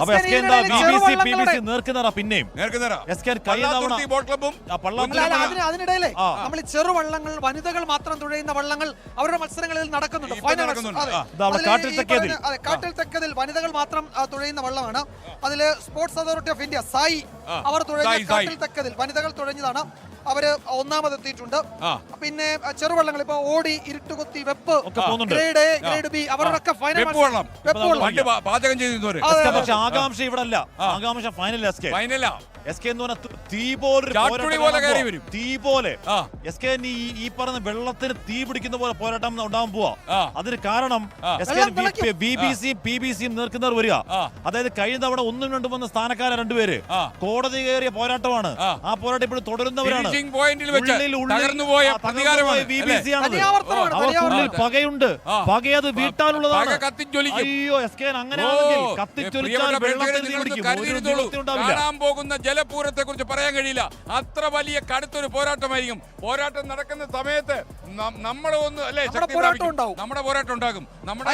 അപ്പൊ S K എന്താ B B C P B C നേർക്കുന്നറ പിന്നെയും. എസ് കെ അതിനിടയിലെ നമ്മൾ ഈ ചെറുവള്ളങ്ങൾ വനിതകൾ മാത്രം തുഴയുന്ന വള്ളങ്ങൾ അവരുടെ മത്സരങ്ങളിൽ നടക്കുന്നുണ്ട്. കാട്ടിൽ തെക്കേതിൽ. വനിതകൾ മാത്രം തുഴയുന്ന വള്ളമാണ്. അതിൽ sports authority of India SAI അവർ തുഴഞ്ഞ. കാട്ടിൽ തെക്കതിൽ വനിതകൾ തുഴഞ്ഞതാണ്. അവർ ഒന്നാമതെത്തിയിട്ടുണ്ട്. പിന്നെ ചെറുവള്ളങ്ങൾ ഇപ്പൊ ഓടി ഇരുട്ടുകുത്തി വെപ്പ് ഗ്രേഡ് എ ഗ്രേഡ് ബി അവരുടെ ഫൈനൽ വെപ്പ് മത്സരം- വള്ളം. വെപ്പ് വള്ളം. പാചകം അതെ, പക്ഷെ. ആകാംക്ഷ ഇവിടെ അല്ല ആകാംക്ഷ ഫൈനൽ എസ് കെ ഫൈനലാ എസ് കെ എന്ന് പറഞ്ഞാൽ തീ പോലെ കയറി വരും. തീ പോലെ. എസ് കെ ഈ പറഞ്ഞ വെള്ളത്തിന് തീ പിടിക്കുന്ന പോലെ പോരാട്ടം ഉണ്ടാവാൻ പോവാ അതിന് കാരണം. S K. ബി ബി സിയും പി ബി സിയും നിൽക്കുന്നവർ വരിക അതായത് കഴിഞ്ഞ തവണ ഒന്നും രണ്ടും വന്ന സ്ഥാനക്കാരെ രണ്ടുപേര്. കോടതി കയറിയ പോരാട്ടമാണ് ആ. ആ പോരാട്ടം ഇപ്പോഴും തുടരുന്നവരാണ് ഫിനിഷിംഗ് പോയിന്റിൽ വെച്ച് തകർന്നുപോയ പ്രതികാരമാണ് അവർക്കുള്ളിൽ. പകയുണ്ട്. ആ. പകയത് വീട്ടാനുള്ളതാണ്. അയ്യോ എസ് കെ അങ്ങനെ കാണാൻ പോകുന്ന ജലപൂരത്തെ കുറിച്ച് പറയാൻ കഴിയില്ല. അത്ര വലിയ കടുത്തൊരു പോരാട്ടമായിരിക്കും. പോരാട്ടം നടക്കുന്ന സമയത്ത് നമ്മൾ ഒന്ന് അല്ലേ നമ്മുടെ പോരാട്ടം ഉണ്ടാകും. നമ്മുടെ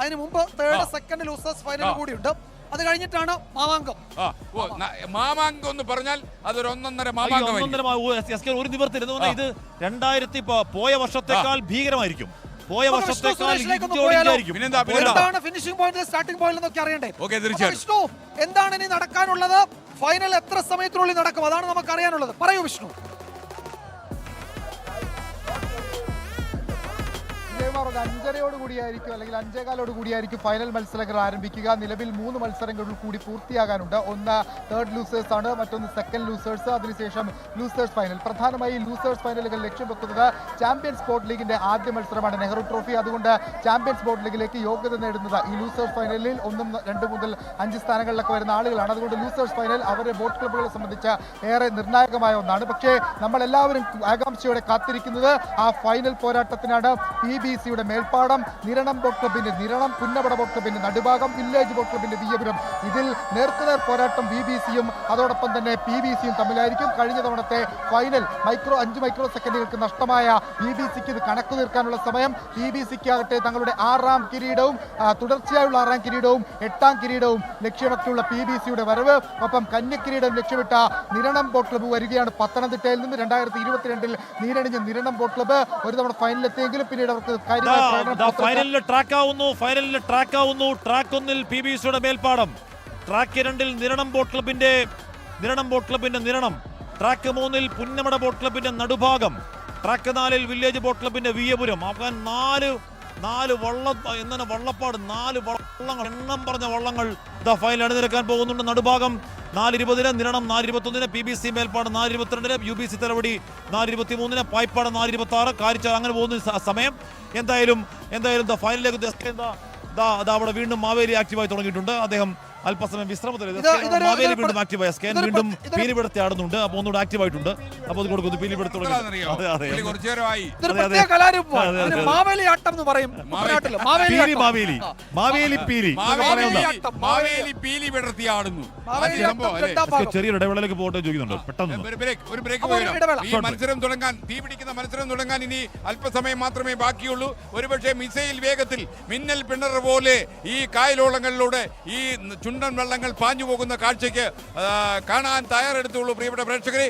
അതിന് മുമ്പ്. തേർഡ് സെക്കൻഡ് ലൂസേഴ്സ് ഫൈനൽ കൂടി കാര്യം- അത് കഴിഞ്ഞിട്ടാണ് മാമാങ്കം. മാമാങ്കം എന്ന് പറഞ്ഞാൽ അതൊരു ഒന്നൊന്നര അയ്യോ, മാമാങ്കമായിരിക്കും ഒന്നൊന്നര മാ- ഓ, എസ് കെ ഒരു നിവർത്തി എന്ന് ഇത് രണ്ടായിരത്തി പോയ വർഷത്തെക്കാൾ ഭീകരമായിരിക്കും. പോയ വർഷത്തെക്കാൾ ഫിനിഷിംഗ് പോയിന്റ് സ്റ്റാർട്ടിംഗ് പോയിന്റ് എന്നൊക്കെ അറിയണ്ടേ? വിഷ്ണു എന്താണ് ഇനി നടക്കാനുള്ളത്? ഫൈനൽ എത്ര സമയത്തിനുള്ളിൽ നടക്കും? അതാണ് നമുക്ക് അറിയാനുള്ളത് പറയൂ വിഷ്ണു. ഒരു അഞ്ചരയോട് കൂടിയായിരിക്കും അല്ലെങ്കിൽ അഞ്ചേകാലോട് കൂടിയായിരിക്കും ഫൈനൽ മത്സരങ്ങൾ ആരംഭിക്കുക. നിലവിൽ മൂന്ന് മത്സരങ്ങൾ കൂടി പൂർത്തിയാകാനുണ്ട്. ഒന്ന് തേർഡ് ലൂസേഴ്സ് ആണ് മറ്റൊന്ന് സെക്കൻഡ് ലൂസേഴ്സ് അതിനുശേഷം ലൂസേഴ്സ് ഫൈനൽ പ്രധാനമായി ലൂസേഴ്സ് ഫൈനലുകൾ ലക്ഷ്യം വെക്കുന്നത് ചാമ്പ്യൻസ് സ്പോർട്ട് ലീഗിന്റെ ആദ്യ മത്സരമാണ് നെഹ്റു ട്രോഫി അതുകൊണ്ട് ചാമ്പ്യൻസ് സ്പോർട്ട് ലീഗിലേക്ക് യോഗ്യത നേടുന്നത് ഈ ലൂസേഴ്സ് ഫൈനലിൽ ഒന്നും രണ്ട് മുതൽ അഞ്ച് സ്ഥാനങ്ങളിലൊക്കെ വരുന്ന ആളുകളാണ്. അതുകൊണ്ട് ലൂസേഴ്സ് ഫൈനൽ അവരെ ബോട്ട് ക്ലബ്ബുകളെ സംബന്ധിച്ച് ഏറെ നിർണായകമായ ഒന്നാണ്. പക്ഷേ നമ്മളെല്ലാവരും ആകാംക്ഷയോടെ കാത്തിരിക്കുന്നത് ആ ഫൈനൽ പോരാട്ടത്തിനാണ് പി ബി സിയുടെ മേൽപ്പാടം നിരണം ബോട്ട് ക്ലബിന്റെ നിരണം പുന്നപട ബോട്ട് ക്ലബിന്റെ നടുഭാഗം വില്ലേജ് ബോട്ട് ക്ലബിന്റെ വിയപുരം. ഇതിൽ നേർക്കുനേർ പോരാട്ടം ബി ബി സിയും അതോടൊപ്പം തന്നെ പി ബി സിയും തമ്മിലായിരിക്കും. കഴിഞ്ഞ തവണത്തെ ഫൈനൽ മൈക്രോ അഞ്ച് മൈക്രോ സെക്കൻഡുകൾക്ക് നഷ്ടമായ ബി ബി സിക്ക് ഇത് കണക്ക് തീർക്കാനുള്ള സമയം. പി ബി സിക്ക് ആകട്ടെ തങ്ങളുടെ ആറാം കിരീടവും തുടർച്ചയായുള്ള ആറാം കിരീടവും എട്ടാം കിരീടവും ലക്ഷ്യമാക്കിയുള്ള പി ബി സിയുടെ വരവ്. ഒപ്പം കന്യക്കിരീടം ലക്ഷ്യമിട്ട നിരണം ബോട്ട് ക്ലബ്ബ് വരികയാണ് പത്തനംതിട്ടയിൽ നിന്ന് രണ്ടായിരത്തി ഇരുപത്തിരണ്ടിൽ നീരണിഞ്ഞ നിരണം ബോട്ട് ക്ലബ്ബ് ഒരു തവണ ഫൈനലിലെത്തിയെങ്കിലും പിന്നീട് അവർക്ക് ഫൈനലിൽ ട്രാക്ക് ആവുന്നു ഫൈനലിൽ ട്രാക്ക് ആവുന്നു ട്രാക്ക് ഒന്നിൽ പി ബി സിയുടെ മേൽപ്പാടം. ട്രാക്ക് രണ്ടിൽ നിരണം ബോട്ട് ക്ലബിന്റെ നിരണം ബോട്ട് ക്ലബിന്റെ നിരണം. ട്രാക്ക് മൂന്നിൽ പുന്നമട ബോട്ട് ക്ലബിന്റെ നടുഭാഗം. ട്രാക്ക് നാലിൽ വില്ലേജ് ബോട്ട് ക്ലബിന്റെ വിയപുരം. അഫ്ഗാൻ നാല് നാല് വള്ളം എന്നാണ് വള്ളപ്പാട് നാല് വള്ളങ്ങൾ എണ്ണം പറഞ്ഞ വള്ളങ്ങൾ ദ ഫൈനൽ അണിനിരക്കാൻ പോകുന്നുണ്ട്. നടുഭാഗം നാല് ഇരുപതിന് നിരണം നാല് ഇരുപത്തൊന്നിന് പി ബി സി മേൽപ്പാട് നാല് ഇരുപത്തിരണ്ടിന് യു ബി സി തലവടി നാല് ഇരുപത്തി മൂന്നിന് പായ്പാട് നാല് ഇരുപത്തി ആറ് കാരിച്ച അങ്ങനെ പോകുന്ന സമയം. എന്തായാലും എന്തായാലും ഫൈനലിലേക്ക് അവിടെ വീണ്ടും മാവേലി ആക്റ്റീവായി തുടങ്ങിയിട്ടുണ്ട്. അദ്ദേഹം അല്പസമയം വിശ്രമത്തിൽ ആക്റ്റീവായി സ്കാൻ വീണ്ടും പീലിപിടുത്തി ആടുന്നുണ്ട്. അപ്പൊ ഒന്നുകൂടെ ആക്റ്റീവ് ആയിട്ടുണ്ട്. അപ്പൊ അത് കൊടുക്കുന്നു. പീലിപെടുത്തി. ചെറിയൊരു ഇടവേളയിലേക്ക് പോകട്ടെ ചോദിക്കുന്നുണ്ട്. പെട്ടെന്ന്. മത്സരം തുടങ്ങാൻ തീ പിടിക്കുന്ന മത്സരം തുടങ്ങാൻ ഇനി അല്പസമയം മാത്രമേ ബാക്കിയുള്ളൂ. ഒരുപക്ഷെ മിസൈൽ വേഗത്തിൽ മിന്നൽ പിണർ പോലെ ഈ കായലോളങ്ങളിലൂടെ ഈ ചുണ്ടൻ വെള്ളങ്ങൾ പാഞ്ഞു പോകുന്ന കാഴ്ചയ്ക്ക് കാണാൻ തയ്യാറെടുത്തുള്ളൂ പ്രിയപ്പെട്ട പ്രേക്ഷകരെ.